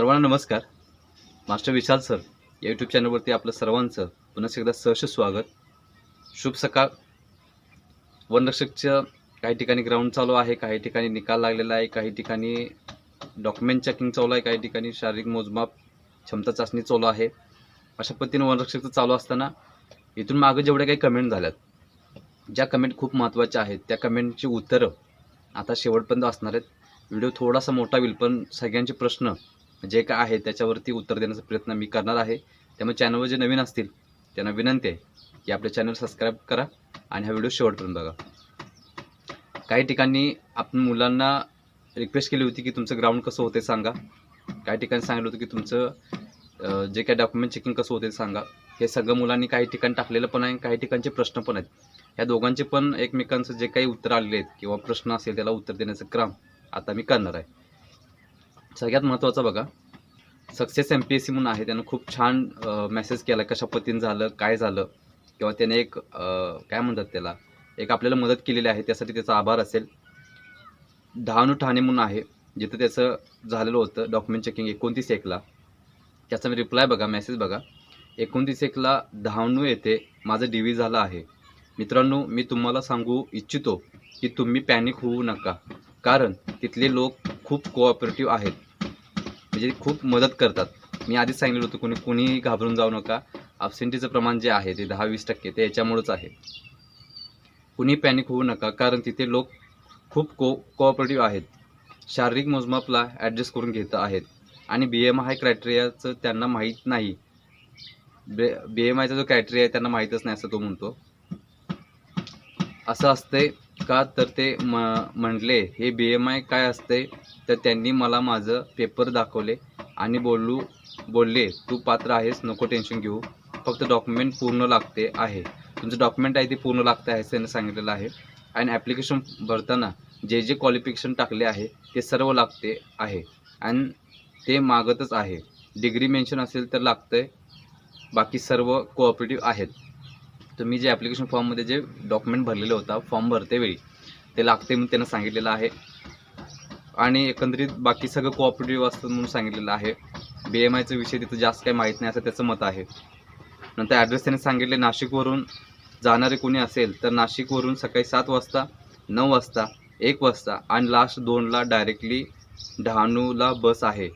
सर्वांना नमस्कार. Master Vishal sir या यूट्यूब चॅनलवरती आपलं सर्वांचं पुन्हा एकदा सहर्ष स्वागत. शुभ सकाळ. वनरक्षकचं काही ठिकाणी ग्राउंड चालू आहे काही ठिकाणी निकाल लागलेला आहे काही ठिकाणी डॉक्युमेंट चेकिंग चालू आहे काही ठिकाणी शारीरिक मोजमाप क्षमता चाचणी चालू आहे. अशा पद्धतीने वनरक्षकचं चालू असताना इथून मागं जेवढ्या काही कमेंट झाल्यात ज्या कमेंट खूप महत्त्वाच्या आहेत त्या कमेंटची उत्तरं आता शेवटपर्यंत असणार आहेत. व्हिडिओ थोडासा मोठा होईल पण सगळ्यांचे प्रश्न म्हणजे जे काय आहे त्याच्यावरती उत्तर देण्याचा प्रयत्न मी करणार आहे. त्यामुळे चॅनलवर जे नवीन असतील त्यांना विनंती आहे की आपल्या चॅनल सबस्क्राईब करा आणि हा व्हिडिओ शेवटपर्यंत बघा. काही ठिकाणी आपण मुलांना रिक्वेस्ट केली होती की तुमचं ग्राउंड कसं होते सांगा. काही ठिकाणी सांगितलं होतं की तुमचं जे काय डॉक्युमेंट चेकिंग कसं होते सांगा. हे सगळं मुलांनी काही ठिकाणी टाकलेलं पण आहे काही ठिकाणचे प्रश्न पण आहेत. ह्या दोघांचे पण एकमेकांचं जे काही उत्तर आलेले आहेत किंवा प्रश्न असेल त्याला उत्तर देण्याचं क्रम आता मी करणार आहे. सगळ्यात महत्त्वाचं बघा. Success M P S C म्हणून आहे. त्यानं खूप छान मेसेज केला कशा पद्धतीनं झालं काय झालं किंवा त्याने एक काय म्हणतात त्याला एक आपल्याला मदत केलेली आहे त्यासाठी त्याचा आभार असेल. डहाणू ठाणे म्हणून आहे. जिथं त्याचं झालेलं होतं डॉक्युमेंट चेकिंग एकोणतीस एकला त्याचा मी रिप्लाय बघा मेसेज बघा. एकोणतीस एकला डहाणू येथे माझं डी व्ही झालं आहे. मित्रांनो मी तुम्हाला सांगू इच्छितो की तुम्ही पॅनिक होऊ नका. कारण तिथले लोक खूप कोऑपरेटिव्ह आहेत. म्हणजे खूप मदत करतात. मी आधीच सांगितलं होतं कोणी कोणीही घाबरून जाऊ नका. अबसेंटीचं प्रमाण जे आहे ते दहा वीस टक्के ते याच्यामुळंच आहे. कुणी पॅनिक होऊ नका कारण तिथे लोक खूप को कोऑपरेटिव्ह आहेत. शारीरिक मोजमापला ॲडजस्ट करून घेत आहेत. आणि बी एम आय क्रायटेरियाचं त्यांना माहीत नाही. बे बी एम आयचा जो क्रायटेरिया आहे त्यांना माहीतच नाही असं तो म्हणतो. असं असतंय का तर ते म म्हटले हे बी एम आय काय असते तर त्यांनी मला माझं पेपर दाखवले आणि बोलू बोलले तू पात्र आहेस नको टेन्शन घेऊ. फक्त डॉक्युमेंट पूर्ण लागते आहे. तुमचं डॉक्युमेंट आहे ते पूर्ण लागतं आहे असं त्यांनी सांगितलेलं आहे. आणि ॲप्लिकेशन भरताना जे जे क्वालिफिकेशन टाकले आहे ते सर्व लागते आहे. आणि ते मागतच आहे. डिग्री मेन्शन असेल तर लागतंय. बाकी सर्व कोऑपरेटिव्ह आहेत. तुम्ही जे ॲप्लिकेशन फॉर्ममध्ये जे डॉक्युमेंट भरलेलं होता फॉर्म भरते वेळी ते लागते म्हणून त्यांना सांगितलेलं आहे. आणि एकंदरीत बाकी सगळं कोऑपरेटिव्ह असतं म्हणून सांगितलेलं आहे. बी एम आयचा विषय तिथं जास्त काही माहीत नाही असं त्याचं मत आहे. नंतर ॲड्रेस त्यांनी सांगितले नाशिकवरून जाणारे कोणी असेल तर नाशिकवरून सकाळी सात वाजता नऊ वाजता एक वाजता आणि लास्ट दोनला डायरेक्टली डहाणूला बस आहे.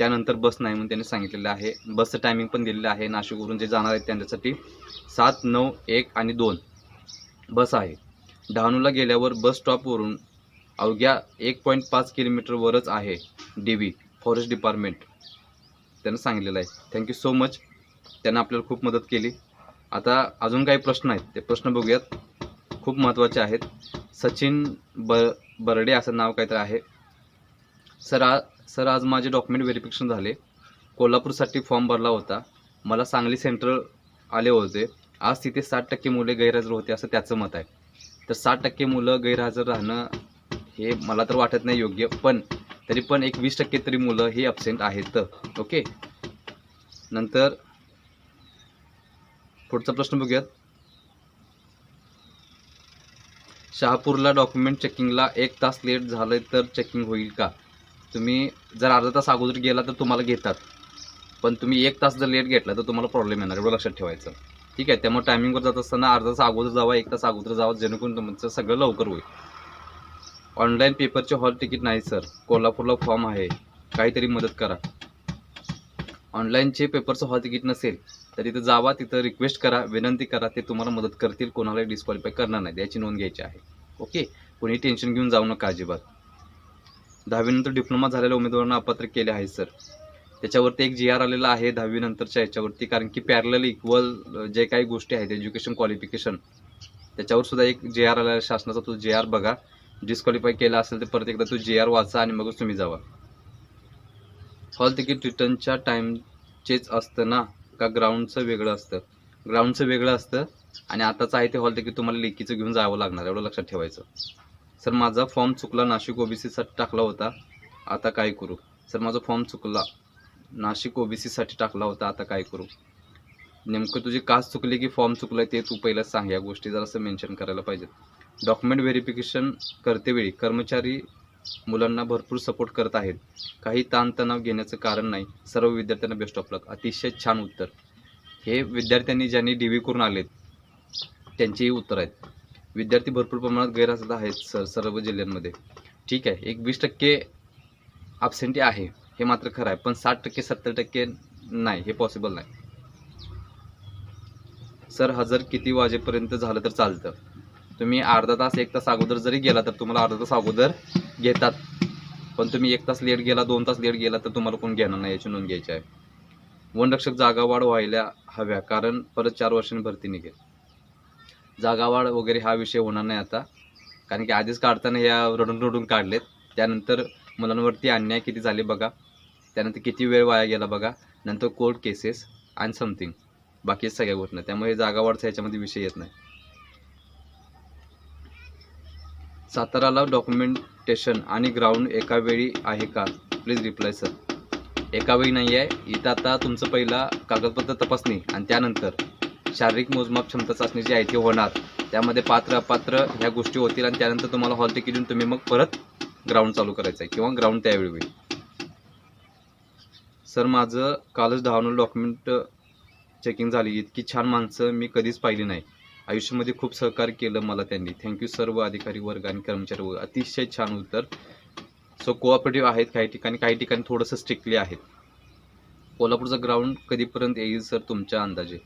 त्यानंतर बस नाही म्हणून त्यांनी सांगितलेलं आहे. बसचं टायमिंग पण दिलेलं आहे. नाशिकवरून जे जाणार आहेत त्यांच्यासाठी सात नऊ एक आणि दोन बस आहे. डहाणूला गेल्यावर बस स्टॉपवरून अवघ्या एक पॉईंट पाच किलोमीटरवरच आहे डी व्ही फॉरेस्ट डिपार्टमेंट त्यांना सांगितलेलं आहे. थँक्यू सो मच त्यांना आपल्याला खूप मदत केली. आता अजून काही प्रश्न आहेत. ते प्रश्न बघूयात. खूप महत्त्वाचे आहेत. सचिन ब बर्डे असं नाव काहीतरी आहे. सर आ सर आज माझे डॉक्युमेंट व्हेरिफिकेशन झाले. कोल्हापूरसाठी फॉर्म भरला होता. मला सांगली सेंटर आले होते. आज तिथे साठ टक्के मुले गैरहजर होते असं त्याचं मत आहे. तर साठ टक्के मुलं गैरहजर राहणं हे मला तर वाटत नाही योग्य पण तरी पण एक वीस टक्के तरी मुलं ही ॲबसेंट आहेत. ओके? नंतर पुढचा प्रश्न बघूयात. शहापूरला डॉक्युमेंट चेकिंगला एक तास लेट झालं तर चेकिंग होईल का? तुम्ही जर अर्धा तास अगोदर गेला तर तुम्हाला घेतात. पण तुम्ही एक तास जर लेट घेतला तर तुम्हाला प्रॉब्लेम येणार एवढं लक्षात ठेवायचं. ठीक आहे त्यामुळे टायमिंगवर जात असताना अर्धा तास अगोदर जावा एक तास अगोदर जावा जेणेकरून तुमचं सगळं लवकर होईल. ऑनलाईन पेपरचे हॉल तिकीट नाही सर कोल्हापूरला फॉर्म आहे. काहीतरी मदत करा. ऑनलाईनचे पेपरचं हॉल तिकीट नसेल तर तिथं जावा तिथं रिक्वेस्ट करा विनंती करा ते तुम्हाला मदत करतील कोणालाही डिस्क्वालिफाय करणार नाही याची नोंद घ्यायची आहे. ओके कोणी टेन्शन घेऊन जाऊ नका अजिबात. दहावीनंतर डिप्लोमा झालेल्या उमेदवारांना अपात्र केले आहे सर त्याच्यावरती एक जी आर आलेला आहे दहावीनंतरच्या याच्यावरती कारण की पॅरल इक्वल जे काही गोष्टी आहेत एज्युकेशन क्वालिफिकेशन त्याच्यावर सुद्धा एक जे आर आलेला शासनाचा तो जे आर बघा. डिस्क्वालिफाय केला असेल तर परत एकदा तो जे आर वाचा आणि मगच तुम्ही जावा. हॉल तिकीट रिटर्नच्या टाईमचेच असतं ना का ग्राउंडचं वेगळं असतं? ग्राउंडचं वेगळं असतं आणि आताचं आहे ते हॉल तिकीट तुम्हाला लेकीचं घेऊन जावं लागणार एवढं लक्षात ठेवायचं. सर माझा फॉर्म चुकला नाशिक ओबीसीसाठी टाकला होता. आता काय करू? सर माझा फॉर्म चुकला. नाशिक ओबीसीसाठी टाकला होता आता काय करू? नेमकं तुझी कास चुकली की फॉर्म चुकलं ते तू पहिला सांग. या गोष्टी जरासं मेन्शन करायला पाहिजेत. डॉक्युमेंट व्हेरिफिकेशन करतेवेळी कर्मचारी मुलांना भरपूर सपोर्ट करत आहेत. काही ताणतणाव घेण्याचं कारण नाही. सर्व विद्यार्थ्यांना बेस्ट ऑफ लक अतिशय छान उत्तर. हे विद्यार्थ्यांनी ज्यांनी डी व्ही करून आलेत त्यांचीही उत्तर आहेत. विद्यार्थी भरपूर प्रमाणात गैरहजर आहेत सर सर्व जिल्ह्यांमध्ये. ठीक आहे एक वीस टक्के ॲबसेंटी आहे हे मात्र खरं आहे पण साठ टक्के सत्तर टक्के नाही हे पॉसिबल नाही. सर हजर किती वाजेपर्यंत झालं तर चालतं? तुम्ही अर्धा तास एक तास अगोदर जरी गेला तर तुम्हाला अर्धा तास अगोदर घेतात पण तुम्ही एक तास लेट गेला दोन तास लेट गेला तर तुम्हाला कोण घेणार नाही याची नोंद घ्यायची आहे. वनरक्षक जागावाढ व्हायला हव्या कारण परत चार वर्षांनी भरती निघेल. जागावाढ वगैरे हा विषय होणार नाही आता. कारण की आधीच काढताना या रडून रडून काढलेत. त्यानंतर मुलांवरती अन्याय किती झाले बघा. त्यानंतर किती वेळ वाया गेला बघा. नंतर कोर्ट केसेस आणि समथिंग बाकी सगळ्या गोष्टी. त्यामुळे जागावाढचा ह्याच्यामध्ये विषय येत नाही. साताराला डॉक्युमेंटेशन आणि ग्राउंड एका वेळी आहे का? प्लीज रिप्लाय सर एका वेळी नाही आहे इथं आता तुमचं पहिला कागदपत्र तपासणी आणि त्यानंतर शारीरिक मोजमाप क्षमता चाचणी जी आहे ती होणार. त्यामध्ये पात्र अपात्र ह्या गोष्टी होतील आणि त्यानंतर तुम्हाला हॉल तिकीट देऊन तुम्ही मग परत ग्राउंड चालू करायचं आहे किंवा ग्राउंड त्यावेळी होईल. सर माझं कालच दहावनं डॉक्युमेंट चेकिंग झाली. इतकी छान माणसं मी कधीच पाहिली नाही. आयुष्यामध्ये खूप सहकार्य केलं मला त्यांनी. थँक्यू सर्व अधिकारी वर्ग आणि कर्मचारी वर्ग. अतिशय छान उत्तर. सो कोऑपरेटिव्ह आहेत काही ठिकाणी. काही ठिकाणी थोडंसं स्ट्रिक्टली आहेत. कोल्हापूरचं ग्राउंड कधीपर्यंत येईल सर तुमच्या अंदाजे?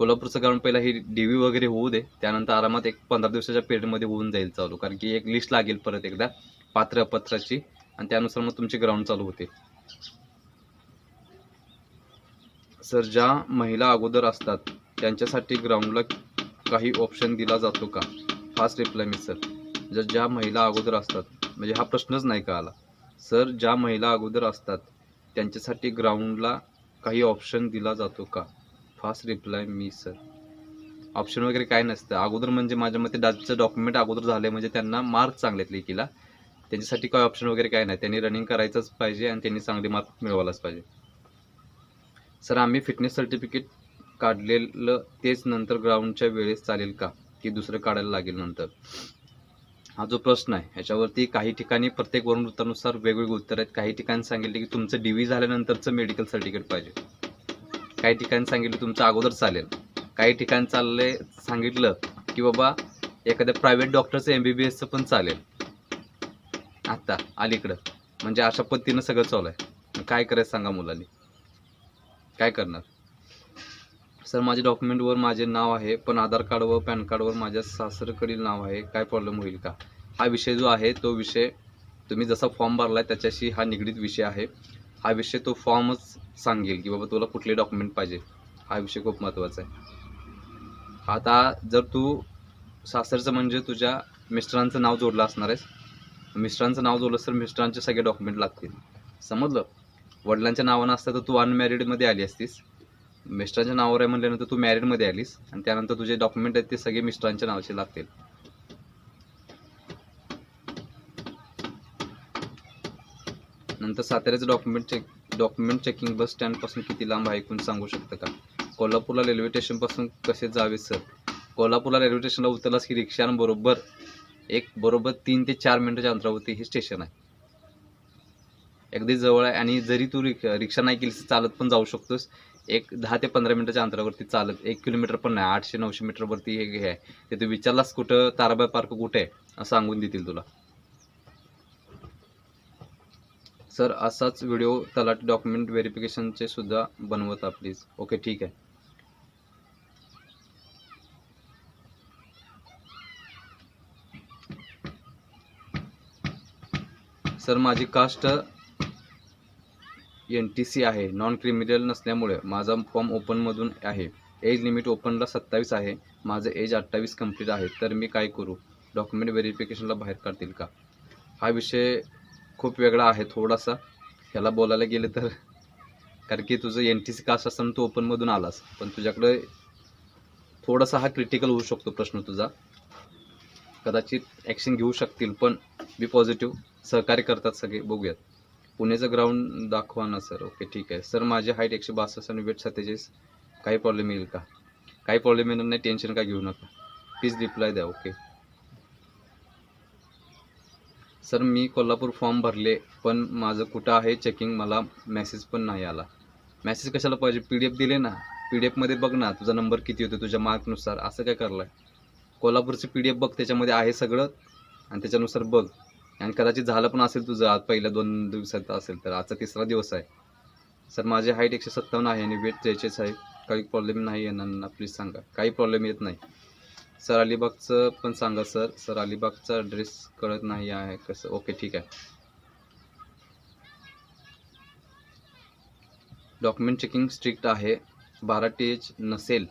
कोल्हापूरचं ग्राउंड पहिला ही डी व्ही वगैरे होऊ दे त्यानंतर आरामात एक पंधरा दिवसाच्या पिरियडमध्ये होऊन जाईल चालू. कारण की एक लिस्ट लागेल परत एकदा पात्र अपत्राची आणि त्यानुसार मग तुमचे ग्राउंड चालू होते. सर ज्या महिला अगोदर असतात त्यांच्यासाठी ग्राउंडला काही ऑप्शन दिला जातो का? फास्ट रिप्लाय मी सर जर ज्या महिला अगोदर असतात म्हणजे हा प्रश्नच नाही का आला सर ज्या महिला अगोदर असतात त्यांच्यासाठी ग्राउंडला काही ऑप्शन दिला जातो का? फास्ट रिप्लाय मी सर ऑप्शन वगैरे काय नसतं. अगोदर म्हणजे माझ्या मते डाचं डॉक्युमेंट अगोदर झाले म्हणजे त्यांना मार्क चांगले आहेत लेखीला त्यांच्यासाठी काय ऑप्शन वगैरे काय नाही. त्यांनी रनिंग करायचंच पाहिजे आणि त्यांनी चांगले मार्क मिळवायलाच पाहिजे. सर आम्ही फिटनेस सर्टिफिकेट काढलेलं तेच नंतर ग्राउंडच्या वेळेस चालेल का? की दुसरं काढायला लागेल नंतर? हा जो प्रश्न आहे ह्याच्यावरती काही ठिकाणी प्रत्येक वरून वृत्तानुसार वेगवेगळे उत्तर आहेत. काही ठिकाणी सांगितले की तुमचं डी व्ही झाल्यानंतरचं मेडिकल सर्टिफिकेट पाहिजे. काही ठिकाणी सांगितलं तुमचं अगोदर चालेल. काही ठिकाणी चालले सांगितलं की बाबा एखाद्या प्रायव्हेट डॉक्टरचं एम बी बी एसचं पण चालेल. आत्ता अलीकडं. म्हणजे अशा पद्धतीनं सगळं चालू आहे. काय करायचं सांगा मुलांनी? काय करणार? सर माझ्या डॉक्युमेंटवर माझे नाव आहे पण आधार कार्ड व पॅन कार्डवर माझ्या सासरकडील नाव आहे. काय प्रॉब्लेम होईल का? हा विषय जो आहे तो विषय तुम्ही जसा फॉर्म भरला आहे त्याच्याशी हा निगडीत विषय आहे. हा विषय तो फॉर्मच सांगेल की बाबा तुला कुठले डॉक्युमेंट पाहिजे. हा विषय खूप महत्त्वाचा आहे. आता जर तू सासरचं म्हणजे तुझ्या मिस्टरांचं नाव जोडलं असणार आहेस. मिस्टरांचं नाव जोडलं तर मिस्टरांचे सगळे डॉक्युमेंट लागतील. समजलं? वडिलांच्या नावानं असतं तर तू अनमॅरिडमध्ये आली असतीस. मिस्टरांच्या नावावर आहे म्हटल्यानंतर तू मॅरिडमध्ये आलीस. आणि त्यानंतर तुझे डॉक्युमेंट आहेत ते सगळे मिस्टरांच्या नावाचे लागतील. नंतर साताऱ्याचं document check document checking bus स्टँडपासून किती लांब आहे कोण सांगू शकतं का? कोल्हापूरला रेल्वे स्टेशनपासून कसे जावे सर कोल्हापूरला रेल्वे स्टेशनला उतरलास की रिक्षांबरोबर एक बरोबर तीन ते चार मिनिटाच्या अंतरावरती हे स्टेशन आहे. अगदी जवळ आहे आणि जरी तू रिक रिक्षा नाही केलीस तर चालत पण जाऊ शकतोस. एक दहा ते पंधरा मिनिटाच्या अंतरावरती चालत एक किलोमीटर पण नाही आठशे नऊशे मीटरवरती हे हे आहे. ते तू विचारलास कुठं? ताराबाई पार्क कुठे आहे? असं सांगून देतील तुला. सर असाच व्हिडिओ तलाठी डॉक्युमेंट व्हेरिफिकेशनचे सुद्धा बनवता प्लीज. ओके ठीक आहे. सर माझी कास्ट एन टी सी आहे. नॉन क्रिमिनल नसल्यामुळे माझा फॉर्म ओपनमधून आहे. एज लिमिट ओपनला सत्तावीस आहे. माझं एज अठ्ठावीस कंप्लीट आहे. तर मी काय करू? डॉक्युमेंट व्हेरिफिकेशनला बाहेर काढतील का? हा विषय खूप वेगळा आहे थोडासा. ह्याला बोलायला गेलं तर. कारण की तुझं एन टी सी कास्ट असताना तू ओपनमधून आलास. पण तुझ्याकडे थोडासा हा क्रिटिकल होऊ शकतो प्रश्न तुझा. कदाचित ॲक्शन घेऊ शकतील पण बी पॉझिटिव्ह सहकार्य करतात सगळे. बघूयात. पुण्याचं ग्राउंड दाखवा ना सर ओके ठीक आहे. सर माझी हाईट एकशे बासष्ट आणि वेट सत्तेचाळीस. काही प्रॉब्लेम येईल का? काही प्रॉब्लेम येणार नाही. टेन्शन का घेऊ नका. प्लीज रिप्लाय द्या. ओके सर मी कोल्हापूर फॉर्म भरले पण माझं कुठं आहे चेकिंग मला मेसेज पण नाही आला. मेसेज कशाला पाहिजे? पी डी एफ दिले ना. पी डी एफमध्ये बघ ना तुझा नंबर किती होतो तुझ्या मार्कनुसार असं काय करलं आहे कोल्हापूरचं पी डी एफ बघ त्याच्यामध्ये आहे सगळं आणि त्याच्यानुसार बघ. आणि कदाचित झालं पण असेल तुझं आज पहिल्या दोन दिवसात असेल तर आजचा तिसरा दिवस आहे. सर माझी हाईट एकशे सत्तावन्न आहे आणि वेट त्रेचाळीस आहे. काही प्रॉब्लेम नाही येणार ना प्लीज सांगा. काही प्रॉब्लेम येत नाही. सर अलिबागचं पण सांगा सर. सर अलिबागचा ॲड्रेस कळत नाही आहे कसं. ओके ठीक आहे. डॉक्युमेंट चेकिंग स्ट्रिक्ट आहे. बारा टी एच नसेल.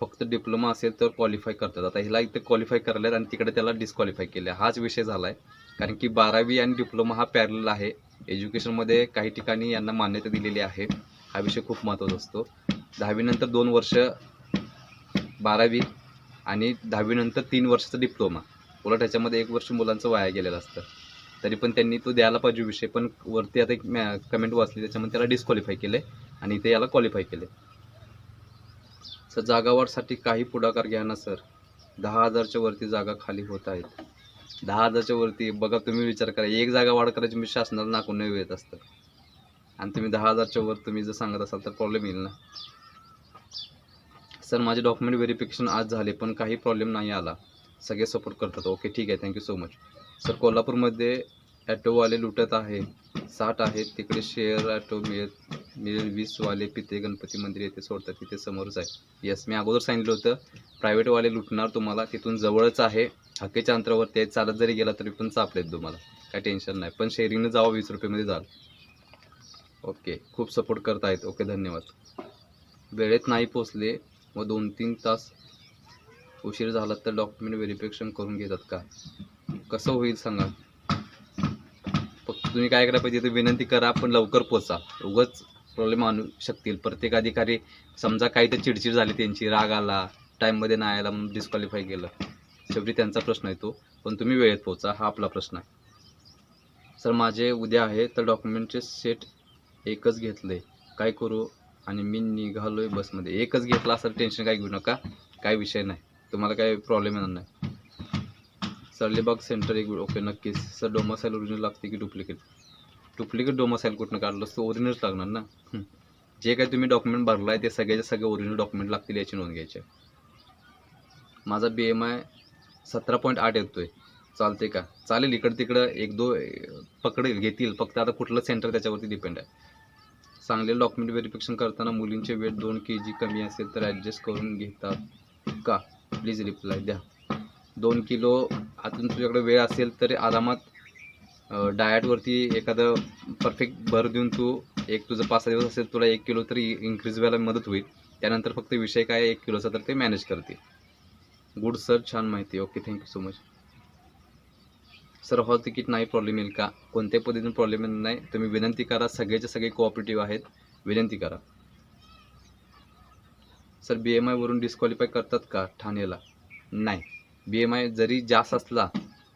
फक्त डिप्लोमा असेल तर क्वालिफाय करतात. आता ह्याला इथे क्वालिफाय करायला आणि तिकडे त्याला डिस्क्वालिफाय केलं हाच विषय झाला आहे कारण की बारावी आणि डिप्लोमा हा पॅरल आहे. एज्युकेशनमध्ये काही ठिकाणी यांना मान्यता दिलेली आहे. हा विषय खूप महत्त्वाचा असतो. दहावीनंतर दोन वर्ष बारावी आणि दहावीनंतर तीन वर्षाचा डिप्लोमा उलट ह्याच्यामध्ये एक वर्ष मुलांचं वाया गेलेलं असतं. तरी पण त्यांनी तो द्यायला पाहिजे विषय पण वरती आता एक कमेंट वाचली त्याच्यामध्ये त्याला डिस्क्वालिफाय केले आणि ते याला क्वालिफाय केले. सर जागा वाढसाठी काही पुढाकार घ्या ना सर. दहा हजारच्या वरती जागा खाली होत आहेत. दहा हजारच्या वरती बघा तुम्ही विचार करा एक जागा वाढ करायची मी शासनाला नाकून येत असतं. आणि तुम्ही दहा हजारच्या वर तुम्ही जर सांगत असाल तर प्रॉब्लेम येईल ना. सर माझे डॉक्युमेंट व्हेरिफिकेशन आज झाले पण काही प्रॉब्लेम नाही आला. सगळे सपोर्ट करतात. ओके ठीक आहे. थँक्यू सो मच सर कोल्हापूरमध्ये ॲटोवाले लुटत आहे. साठ आहेत. तिकडे शेअर ॲटो मिळत मिळेल. वीसवाले पिते गणपती मंदिर येथे सोडतात. तिथे समोरच आहे. येस मी अगोदर सांगितलं होतं प्रायव्हेटवाले लुटणार तुम्हाला. तिथून जवळच आहे. हाकेच्या अंतरावरती आहे. चालत जरी गेला तरी पण चापलेत तुम्हाला. काय टेन्शन नाही. पण शेअरिंगनं जावं. वीस रुपयेमध्ये जाल ओके खूप सपोर्ट करत आहेत ओके धन्यवाद. वेळेत नाही पोचले व दोन तीन तास उशीर झाला तर डॉक्युमेंट व्हेरिफिकेशन करून घेतात का? कसं होईल सांगा? फक्त तुम्ही काय करा पाहिजे तर विनंती करा पण लवकर पोचा. उगाच प्रॉब्लेम आणू शकतील. प्रत्येक अधिकारी समजा काही तर चिडचिड झाली त्यांची राग आला टाईममध्ये नाही आला म्हणून डिस्क्वालिफाय केलं. शेवटी त्यांचा प्रश्न येतो पण तुम्ही वेळेत पोचा हा आपला प्रश्न आहे. सर माझे उद्या आहे तर डॉक्युमेंटचे सेट एकच घेतले. काय करू? आणि मी निघालो आहे बसमध्ये. एकच घेतला असं टेन्शन काय घेऊ नका. काय विषय नाही. तुम्हाला काही प्रॉब्लेम येणार नाही. सरलीबाग सेंटर एक ओके नक्कीच. सर डोमासाईल ओरिजिनल लागते की डुप्लिकेट डुप्लिकेट डोमासाईल कुठनं काढलं तर ओरिजिनलच लागणार ना? जे काही तुम्ही डॉक्युमेंट भरलाय ते सगळ्याचे सगळे ओरिजिनल डॉक्युमेंट लागतील याची नोंद घ्यायची. माझा बी एम आय सतरा पॉईंट आठ येतो आहे चालते का? चालेल इकडं तिकडं एक दो पकडेल घेतील. फक्त आता कुठलं सेंटर त्याच्यावरती डिपेंड आहे. सांगलेलं डॉक्युमेंट व्हेरिफिकेशन करताना मुलींचे वेट दोन के जी कमी असेल तर ॲडजस्ट करून घेतात का? प्लीज रिप्लाय द्या. दोन किलो आतून तुझ्याकडे वेळ असेल तर आरामात डायटवरती डाएटवरती एखादं परफेक्ट भर देऊन तू एक तुझं पाच दिवस असेल तुला एक किलो तरी इन्क्रीज व्हायला मदत होईल. त्यानंतर फक्त विषय काय एक किलोचा तर ते मॅनेज करते गुड सर छान माहिती. Okay thank you so much sir hall ticket नाही प्रॉब्लेम येईल का? कोणत्याही पद्धतीने प्रॉब्लेम येणार नाही? तुम्ही विनंती करा सगळेचे सगळे कोऑपरेटिव्ह आहेत. विनंती करा. सर बी एम आयवरून डिस्क्वालिफाय करतात का ठाणेला नाही. बी एम आय जरी जास्त असला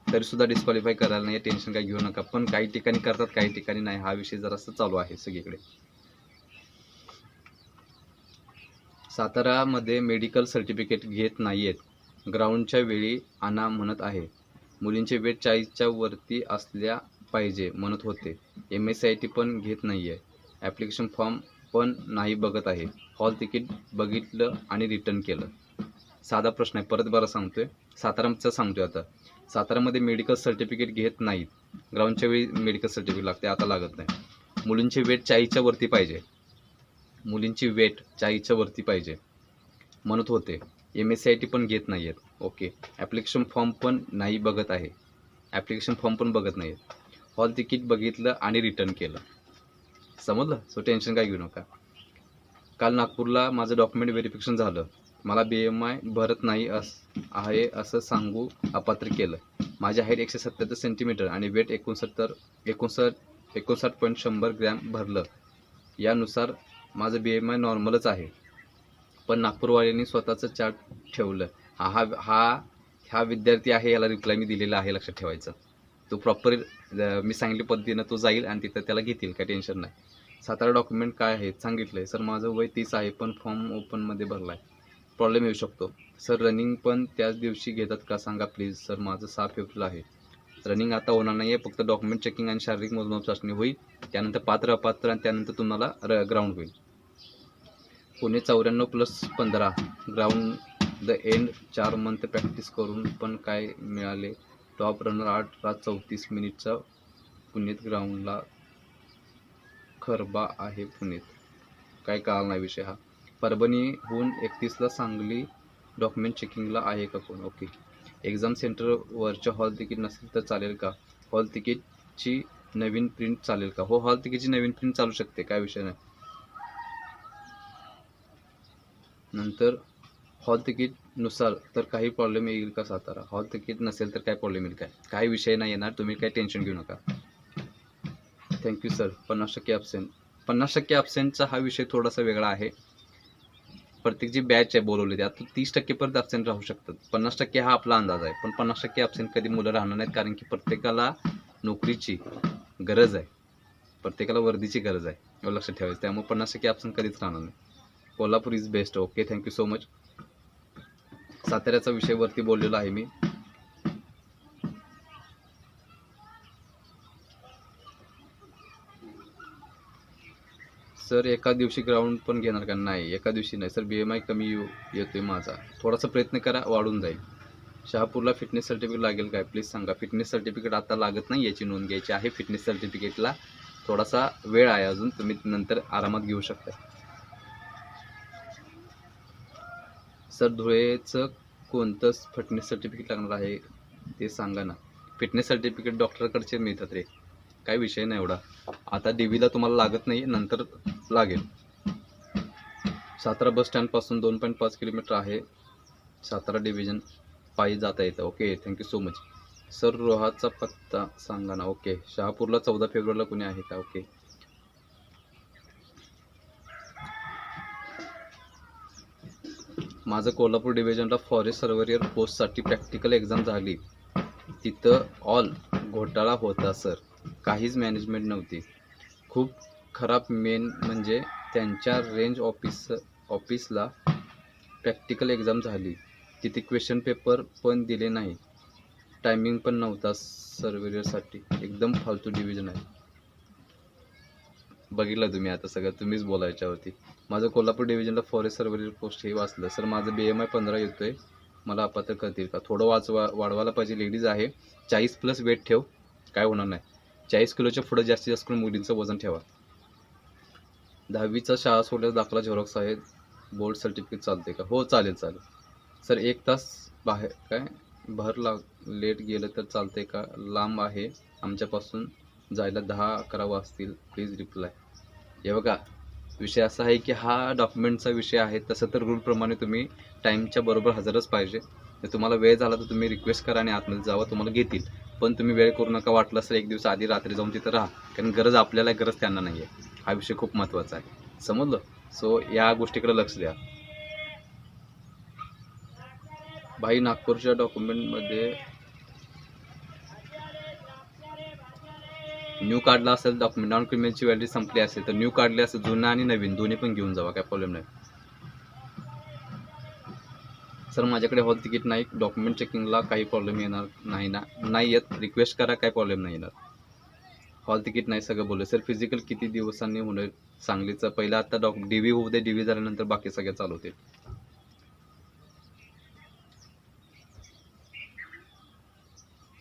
तरीसुद्धा डिस्क्वालिफाय करायला नाही. टेन्शन काही घेऊ नका. पण काही ठिकाणी करतात काही ठिकाणी नाही. हा विषय जरासा चालू आहे सगळीकडे. सातारामध्ये मेडिकल सर्टिफिकेट घेत नाही आहेत ग्राउंडच्या वेळी आणा म्हणत आहे. मुलींचे वेट चाळीसच्या वरती असल्या पाहिजे म्हणत होते. M S C I T पण घेत नाही आहे ॲप्लिकेशन फॉर्म पण नाही बघत आहे. हॉल तिकीट बघितलं आणि रिटर्न केलं. साधा प्रश्न आहे. परत बरं सांगतोय. साताराचं सांगतोय आता. सातारामध्ये मेडिकल सर्टिफिकेट घेत नाहीत. ग्राउंडच्या वेळी मेडिकल सर्टिफिकेट लागते. आता लागत नाही. मुलींची वेट चाळीसच्या वरती पाहिजे. मुलींची वेट चाळीसच्या वरती पाहिजे. म्हणत होते. M S C I T पण घेत नाही आहेत ओके. ॲप्लिकेशन फॉर्म पण नाही बघत आहे. ॲप्लिकेशन फॉर्म पण बघत नाही हॉल तिकीट बघितलं आणि रिटर्न केलं. समजलं? सो टेन्शन काय घेऊ नका. काल नागपूरला माझं डॉक्युमेंट व्हेरिफिकेशन झालं. मला बी एम आय भरत नाही अस आहे असं सांगू अपात्र केलं. माझी हाईट एकशे सत्त्याहत्तर सेंटीमीटर आणि वेट एकोणसत्तर एकोणसाठ एकोणसाठ पॉईंट शंभर ग्रॅम भरलं. यानुसार माझं बी एम आय नॉर्मलच आहे. पण नागपूरवाल्यांनी स्वतःचं चार्ट ठेवलं. हा हा हा हा विद्यार्थी आहे याला रिप्लाय मी दिलेला आहे लक्षात ठेवायचं. तो प्रॉपर मी सांगितले पद्धतीनं तो जाईल आणि तिथं त्याला घेतील काय टेन्शन नाही. सातारा डॉक्युमेंट काय आहेत सांगितलं आहे सर माझं वय तीस आहे पण फॉर्म ओपनमध्ये भरला आहे प्रॉब्लेम येऊ शकतो. सर रनिंग पण त्याच दिवशी घेतात का सांगा प्लीज सर माझं सहा फेब्रुवारी आहे. रनिंग आता होणार नाही आहे फक्त डॉक्युमेंट चेकिंग आणि शारीरिक मोजमाप चाचणी होईल त्यानंतर पात्र अपात्र आणि त्यानंतर तुम्हाला र ग्राउंड होईल. पुणे चौऱ्याण्णव प्लस पंधरा ग्राउंड द एंड चार मंथ प्रॅक्टिस करून पण काय मिळाले? टॉप रनर आठ रात चौतीस मिनिटचा पुणेत ग्राउंडला खरबा आहे पुणेत. काय कळाला नाही विषय हा. परभणीहून एकतीसला सांगली डॉक्युमेंट चेकिंगला आहे का कोण? ओके. एक्झाम सेंटरवरच्या हॉल तिकीट नसेल तर चालेल का? हॉल तिकीटची नवीन प्रिंट चालेल का? हो हॉल तिकीटची नवीन प्रिंट चालू शकते काय विषय नाही. नंतर हॉल तिकीटनुसार तर काही प्रॉब्लेम येईल का सातारा? हॉल तिकीट नसेल तर काय प्रॉब्लेम येईल काय? काही विषय नाही येणार तुम्ही काही टेन्शन घेऊ नका. थँक्यू सर पन्नास टक्के ॲबसेंट पन्नास टक्के ॲबसेंटचा हा विषय थोडासा वेगळा आहे. प्रत्येक जी बॅच आहे बोलवली त्यात तीस टक्केपर्यंत ॲबसेंट राहू शकतात. पन्नास टक्के हा आपला अंदाज आहे. पण पन्नास टक्के ॲबसेंट कधी मुलं राहणार नाहीत कारण की प्रत्येकाला नोकरीची गरज आहे. प्रत्येकाला वर्दीची गरज आहे. लक्षात ठेवायचं. त्यामुळे पन्नास टक्के ॲबसेंट कधीच राहणार नाही. Kolhapur is best okay thank you so much साताऱ्याचा विषय वरती बोललेलो आहे मी. सर एका दिवशी ग्राउंड पण घेणार का? नाही एका दिवशी नाही. सर बी एम आय कमी येऊ येतोय माझा. थोडासा प्रयत्न करा वाढून जाईल. शहापूरला फिटनेस सर्टिफिकेट लागेल काय? प्लीज सांगा. फिटनेस सर्टिफिकेट आता लागत नाही याची नोंद घ्यायची आहे. फिटनेस सर्टिफिकेटला थोडासा वेळ आहे अजून. तुम्ही नंतर आरामात घेऊ शकता. सर धुळेचं कोणतं फिटनेस सर्टिफिकेट लागणार आहे ते सांगा ना. फिटनेस सर्टिफिकेट डॉक्टरकडचे मिळतात रे. काय विषय नाही एवढा. आता डी व्हीला तुम्हाला लागत नाही नंतर लागेल. सातारा बस स्टँडपासून दोन पॉईंट पाच किलोमीटर आहे. सातारा डिव्हिजन पायी जाता येतं. Okay thank you so much sir रोहाचा पत्ता सांगा ना. ओके शहापूरला चौदा फेब्रुवारीला कोणी आहे का? ओके माझं कोल्हापूर डिव्हिजनला फॉरेस्ट सर्वेरियर पोस्टसाठी प्रॅक्टिकल एक्झाम झाली. तिथं ऑल घोटाळा होता सर काहीच मॅनेजमेंट नव्हती. खूप खराब मेन म्हणजे त्यांच्या रेंज ऑफिस ऑफिसला प्रॅक्टिकल एक्झाम झाली. तिथे क्वेश्चन पेपर पण दिले नाही. टायमिंग पण नव्हता सर्वेरियरसाठी एकदम फालतू डिव्हिजन आहे. बघितलं तुम्ही आता सगळं तुम्हीच बोलायच्यावरती माझं कोल्हापूर डिव्हिजनला फॉरेस्ट सर्वेरियर पोस्ट हे वाचलं. सर माझं बी एम आय पंधरा येतो आहे मला अपात्र करतील का? थोडं वाचवा वाढवायला पाहिजे. लेडीज आहे. चाळीस प्लस वेट ठेव. काय होणार नाही. चाळीस किलोच्या पुढं जास्तीत जास्त करून मुलींचं वजन ठेवा. दहावीचा शाळा सोडल्यास दाखला झेरॉक्स आहे. बोर्ड सर्टिफिकेट चालते का? हो चालेल चालेल. सर एक तास बाहेर काय? भर लाग लेट गेलं तर चालते का? लांब आहे. आमच्यापासून जायला दहा अकरा वाजतील. प्लीज रिप्लाय हे बघा विषय असा आहे की हा डॉक्युमेंटचा विषय आहे तसं तर रूलप्रमाणे तुम्ही टाईमच्या बरोबर हजरच पाहिजे. जर तुम्हाला वेळ झाला तर तुम्ही रिक्वेस्ट करा आणि आतमध्ये जावा तुम्हाला घेतील. पण तुम्ही वेळ करू नका वाटलं असं एक दिवस आधी रात्री जाऊन तिथं राहा. कारण गरज आपल्याला गरज त्यांना नाही आहे हा विषय खूप महत्त्वाचा आहे. समजलं? सो या गोष्टीकडे लक्ष द्या. भाई नागपूरच्या डॉक्युमेंटमध्ये न्यू काढला असेल डॉक्युमेंट नॉन क्रिमिनलची व्हॅलिडी संपली असेल तर न्यू काढले असेल जुनं आणि नवीन दोन्ही पण घेऊन जावा काय प्रॉब्लेम नाही. सर माझ्याकडे हॉल तिकीट नाही डॉक्युमेंट चेकिंगला काही प्रॉब्लेम येणार नाही ना नाही येत. रिक्वेस्ट करा काही प्रॉब्लेम नाही येणार. हॉल तिकीट नाही सगळं बोललं. सर फिजिकल किती दिवसांनी होणार सांगलीचं? पहिलं आता डॉक डी व्ही होऊ दे डी व्ही झाल्यानंतर बाकी सगळे चालू होतील.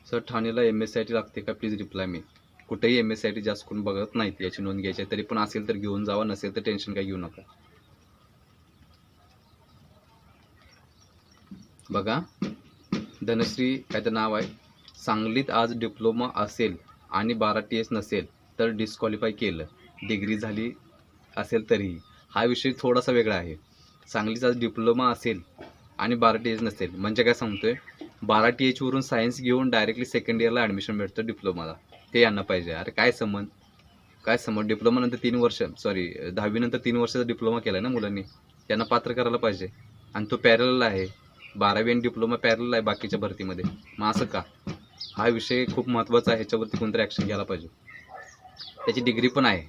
Sir ठाणेला M S C I T लागते का? प्लीज रिप्लाय मी कुठेही M S C I T जास्त करून बघत नाहीत याची नोंद घ्यायची तरी पण असेल तर घेऊन जावा नसेल तर टेन्शन काही घेऊ नका. बघा धनश्री काय तर नाव आहे. सांगलीत आज डिप्लोमा असेल आणि बारा टी एस नसेल तर डिस्क्वालिफाय केलं. डिग्री झाली असेल तरीही. हा विषय थोडासा वेगळा आहे. सांगलीत आज डिप्लोमा असेल आणि बारा टी एच नसेल. म्हणजे काय सांगतोय? बारा टी एचवरून सायन्स घेऊन डायरेक्टली सेकंड इयरला ॲडमिशन भेटतं डिप्लोमाला ते यांना पाहिजे. अरे काय संबंध काय संबंध डिप्लोमा नंतर तीन वर्ष सॉरी दहावीनंतर तीन वर्षाचा डिप्लोमा केला ना मुलांनी. त्यांना पात्र करायला पाहिजे. आणि तो पॅरल आहे. बारावी आणि डिप्लोमा पॅरल आहे बाकीच्या भरतीमध्ये. मग असं का? हा विषय खूप महत्त्वाचा आहे. ह्याच्यावरती कोणतरी ॲक्शन घ्यायला पाहिजे. त्याची डिग्री पण आहे.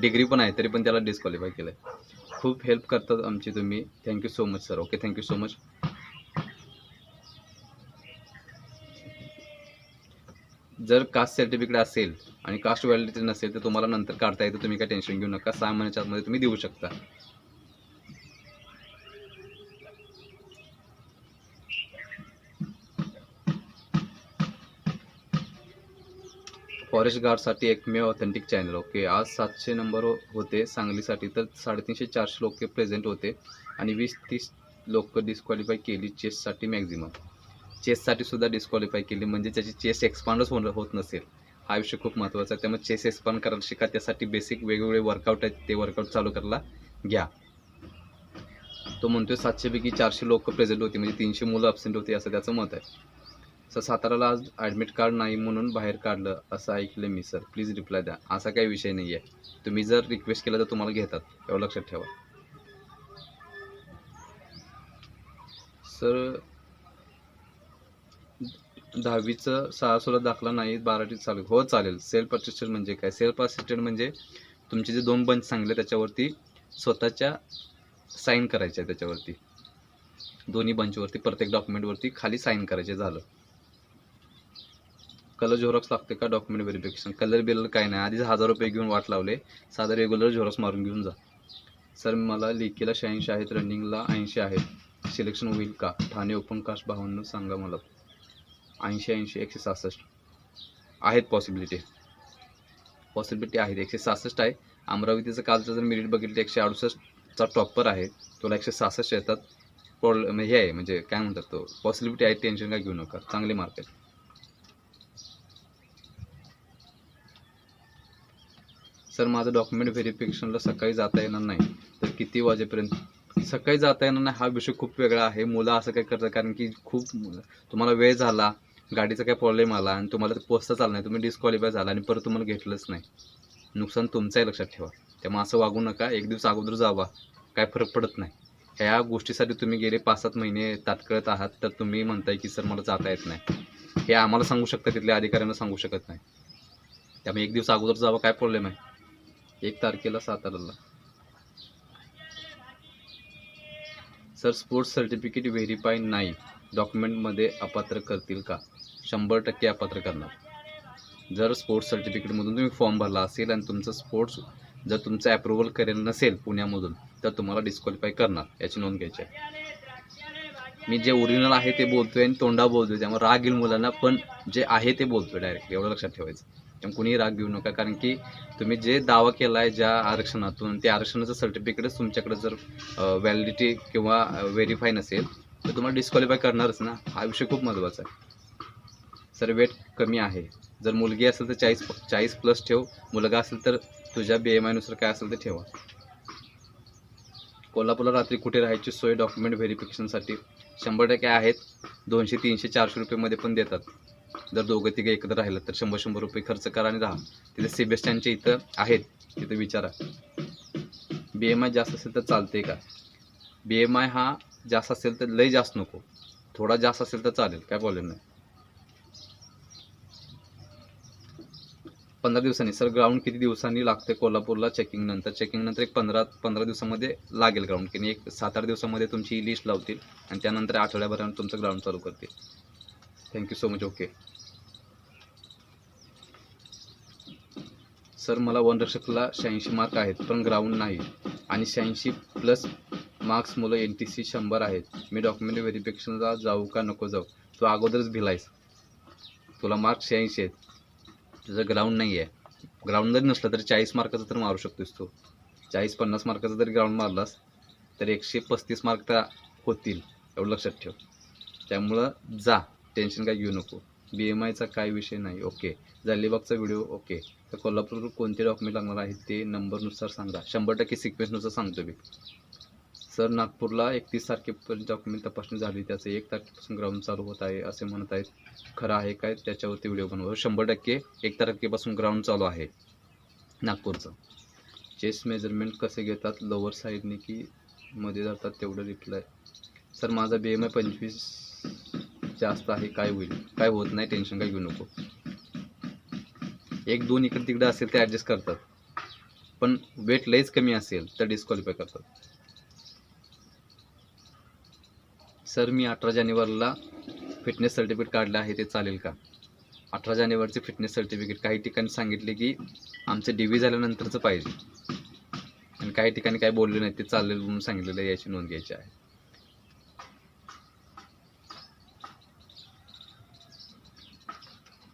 डिग्री पण आहे तरी पण त्याला डिस्क्वालिफाय केलं आहे खूप हेल्प करतात आमची तुम्ही. Thank you so much sir okay thank you so much जर कास्ट सर्टिफिकेट असेल आणि कास्ट व्हॅलिडिटी नसेल तर तुम्हाला नंतर काढता येतं. तुम्ही काय टेन्शन घेऊ नका. सहा महिन्याच्या आतमध्ये तुम्ही देऊ शकता. फॉरेस्ट गार्डसाठी एकमेव ऑथेंटिक चॅनल ओके आज सातशे नंबर होते सांगलीसाठी तर साडेतीनशे चारशे लोक प्रेझेंट होते आणि वीस तीस लोक डिस्क्वालिफाय केली चेससाठी मॅक्झिमम चेससाठी सुद्धा डिस्क्वालिफाय केली. म्हणजे त्याची चेस एक्सपांडच होणं होत नसेल. हा विषय खूप महत्त्वाचा आहे. त्यामुळे चेस एक्सपांड करायला शिका. त्यासाठी बेसिक वेगवेगळे वर्कआउट आहेत. ते वर्कआउट चालू करायला घ्या. तो म्हणतोय सातशेपैकी चारशे लोक प्रेझेंट होती. म्हणजे तीनशे मुलं अब्सेंट होती असं त्याचं मत आहे. सर साताराला आज ॲडमिट कार्ड नाही म्हणून बाहेर काढलं असं ऐकलं मी सर. प्लीज रिप्लाय द्या. असा काही विषय नाही आहे तुम्ही जर रिक्वेस्ट केला तर तुम्हाला घेतात. एवढं लक्षात ठेवा. सर दहावीचं सहा सोळा दाखला नाही बाराटी चालू हो चालेल. सेल्फ असिस्टंट म्हणजे काय? सेल्फ असिस्टंट म्हणजे तुमचे जे दोन बंच सांगले त्याच्यावरती स्वतःच्या साईन करायच्या त्याच्यावरती. दोन्ही बंचवरती प्रत्येक डॉक्युमेंटवरती खाली साईन करायचे झालं. कलर झेरॉक्स लागते का? डॉक्युमेंट व्हेरिफिकेशन कलर बिलर काय नाही. आधीच हजार रुपये घेऊन वाट लावले. साधा रेग्युलर झेरॉक्स मारून घेऊन जा. सर मला लेखीला शहाऐंशी आहेत रनिंगला ऐंशी आहेत. सिलेक्शन होईल का? ठाणे ओपन कास्ट भावांना सांगा मला. ऐंशी ऐंशी एकशे सहासष्ट. आहेत पॉसिबिलिटी पॉसिबिलिटी आहेत. एकशे सहासष्ट आहे. अमरावतीचं कालचं जर मेरिट बघितलं एकशे अडुसष्टचा टॉपर आहे. तुला एकशे सहासष्ट येतात. प्रॉब्लेम म्हणजे हे आहे म्हणजे काय म्हणतात तो? पॉसिबिलिटी आहे टेन्शन काय घेऊ नका. चांगले मार्क आहेत. सर माझं डॉक्युमेंट व्हेरिफिकेशनला सकाळी जाता येणार नाही. तर किती वाजेपर्यंत? सकाळी जाता येणार नाही. हा विषय खूप वेगळा आहे. मुलं असं काय करतात कारण की खूप तुम्हाला वेळ झाला. गाडीचा काय प्रॉब्लेम आला आणि तुम्हाला ते पोचता चाललं नाही. तुम्ही डिस्क्वालिफाय झाला आणि परत तुम्हाला घेतलंच नाही. नुकसान तुमचंही लक्षात ठेवा. त्यामुळे असं वागू नका. एक दिवस अगोदर जावा. काय फरक पडत नाही. ह्या गोष्टीसाठी तुम्ही गेले पाच सात महिने तात्काळत आहात तर तुम्ही म्हणताय की सर मला जाता येत नाही. हे आम्हाला सांगू शकता तिथल्या अधिकाऱ्यांना सांगू शकत नाही. त्यामुळे एक दिवस अगोदर जावं काय प्रॉब्लेम आहे? एक तारखेला साताराला सर स्पोर्ट्स सर्टिफिकेट व्हेरीफाय नाही. डॉक्युमेंटमध्ये अपात्र करतील का? शंभर टक्के अपात्र करणार. जर स्पोर्ट्स सर्टिफिकेटमधून तुम्ही फॉर्म भरला असेल आणि तुमचं स्पोर्ट्स जर तुमचं ॲप्रुव्हल करेल नसेल पुण्यामधून तर तुम्हाला डिस्क्वालिफाय करणार. याची नोंद घ्यायची आहे. मी जे ओरिजिनल आहे ते बोलतोय आणि तोंडा बोलतोय त्यामुळे राग येईल मुलांना पण जे आहे ते बोलतोय डायरेक्ट एवढं लक्षात ठेवायचं. त्यामुळे कुणीही राग घेऊ नका कारण की तुम्ही जे दावा केला आहे ज्या आरक्षणातून ते आरक्षणाचं सर्टिफिकेटच तुमच्याकडे जर व्हॅलिडिटी किंवा व्हेरीफाय नसेल तर तुम्हाला डिस्क्वालिफाय करणारच ना. हा विषय खूप महत्त्वाचा आहे. सर वेट कमी आहे. जर मुलगी असेल तर चाळीस चाळीस प्लस ठेव. मुलगा असेल तर तुझ्या बी एम आयनुसार काय असेल ते ठेवा. कोल्हापूरला रात्री कुठे राहायची सोय डॉक्युमेंट व्हेरिफिकेशनसाठी शंभर टक्के आहेत. दोनशे तीनशे चारशे रुपयेमध्ये पण देतात. जर दोघं तिघं एकत्र राहिलं तर शंभर शंभर रुपये खर्च करा आणि राहा. तिथे सी बी एस स्टँडच्या इथं आहेत. तिथं विचारा. बी एम आय जास्त असेल तर चालते का? बी एम आय हा जास्त असेल तर लय जास्त नको. थोडा जास्त असेल तर चालेल. काय प्रॉब्लेम नाही. पंधरा दिवसांनी. सर ग्राउंड किती दिवसांनी लागते कोल्हापूरला चेकिंग नंतर? चेकिंग नंतर एक पंधरा पंधरा दिवसामध्ये लागेल ग्राउंड की एक सात आठ दिवसामध्ये तुमची लिस्ट लावतील आणि त्यानंतर आठवड्याभरानं तुमचं ग्राउंड चालू करतील. Thank you so much okay sir मला वनरक्षकला शहाऐंशी मार्क आहेत पण ग्राउंड नाही. आणि शहाऐंशी प्लस मार्क्स मुलं एन टी सी शंभर आहेत. मी डॉक्युमेंट व्हेरिफिकेशनला जाऊ का नको जाऊ? तू अगोदरच भिलायस. तुला मार्क्स शहाऐंशी आहेत. त्याचं ग्राउंड नाही आहे ग्राउंड जरी नसलं तरी चाळीस मार्काचं तर मारू शकतोस तू. चाळीस पन्नास मार्काचं जरी ग्राउंड मारलास तर एकशे पस्तीस मार्क तर होतील एवढं लक्षात ठेव. त्यामुळं जा टेन्शन काय घेऊ नको. बी एम आयचा काय विषय नाही ओके जालिबागचा व्हिडिओ ओके तर कोल्हापूर कोणते डॉक्युमेंट लागणार आहेत ते नंबरनुसार सांगा. शंभर टक्के सिक्वेन्सनुसार सांगतो मी. सर नागपूरला एकतीस तारखेपर्यंत डॉक्युमेंट तपासणी झाली त्याचं एक तारखेपासून ग्राउंड चालू होत आहे असे म्हणत आहेत. खरं आहे काय? त्याच्यावरती व्हिडिओ बनवा शंभर टक्के एक तारखेपासून ग्राउंड चालू आहे नागपूरचं. चेस्ट मेजरमेंट कसे घेतात? लोअर साईडने की मध्ये जातात? तेवढं रिप्लाय सर माझा बी एम आय पंचवीस जास्त आहे. काय होईल? काय होत नाही? टेन्शन काय घेऊ नको. एक दोन इकडे तिकडे असेल ते ॲडजस्ट करतात. पण वेट लईच कमी असेल तर डिस्क्वालिफाय करतात. सर मी अठरा जानेवारीला फिटनेस सर्टिफिकेट काढलं आहे ते चालेल का? अठरा जानेवारीचे फिटनेस सर्टिफिकेट काही ठिकाणी सांगितले की आमचं डी व्ही झाल्यानंतरचं पाहिजे. आणि काही ठिकाणी काय बोलले नाही ते चाललेलं म्हणून सांगितलेलं याची नोंद घ्यायची आहे.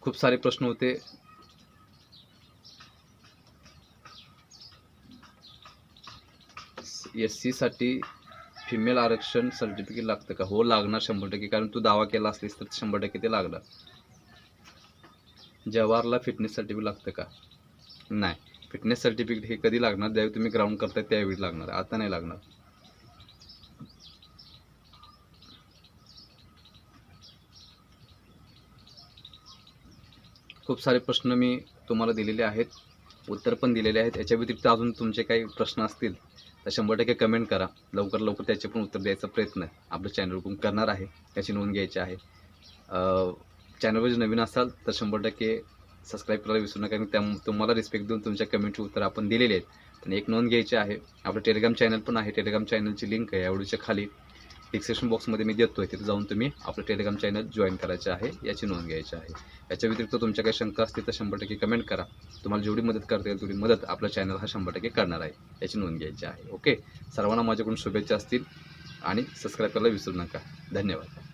खूप सारे प्रश्न होते. एससाठी फिमेल आरक्षण सर्टिफिकेट लागतं का? हो लागणार शंभर टक्के. कारण तू दावा केला असलीस तर शंभर टक्के ते लागणार. जवाहरला फिटनेस सर्टिफिकेट लागतं का? नाही. फिटनेस सर्टिफिकेट हे कधी लागणार? ज्यावेळी तुम्ही ग्राउंड करताय त्यावेळी लागणार. आता नाही लागणार. खूप सारे प्रश्न मी तुम्हाला दिलेले आहेत. उत्तर पण दिलेले आहेत. याच्या व्यतिरिक्त अजून तुमचे काही प्रश्न असतील? तर शंभर टक्के कमेंट करा. लवकर लवकर त्याचे पण उत्तर द्यायचा प्रयत्न आपल्या चॅनलकडून करणार आहे. त्याची नोंद घ्यायची आहे. चॅनलवर जर नवीन असाल तर शंभर टक्के सबस्क्राईब करायला विसरू नका. कारण त्या तुम्हाला रिस्पेक्ट देऊन तुमच्या कमेंटची उत्तर आपण दिलेले आहेत. आणि एक नोंद घ्यायची आहे. आपलं टेलिग्राम चॅनल पण आहे. टेलिग्राम चॅनलची लिंक आहे. आवडीच्या खाली. डिस्क्रिप्शन बॉक्समध्ये मी देतो आहे तिथे जाऊन तुम्ही आपलं टेलिग्राम चॅनल जॉईन करायचं आहे याची नोंद घ्यायची आहे. याच्या व्यतिरिक्त तुमच्या काही शंका असतील तर शंभर टक्के कमेंट करा. तुम्हाला जेवढी मदत करता येईल तेवढी मदत आपला चॅनल हा शंभर टक्के करणार आहे याची नोंद घ्यायची आहे. ओके सर्वांना माझ्याकडून शुभेच्छा असतील आणि सबस्क्राईब करायला विसरू नका. धन्यवाद.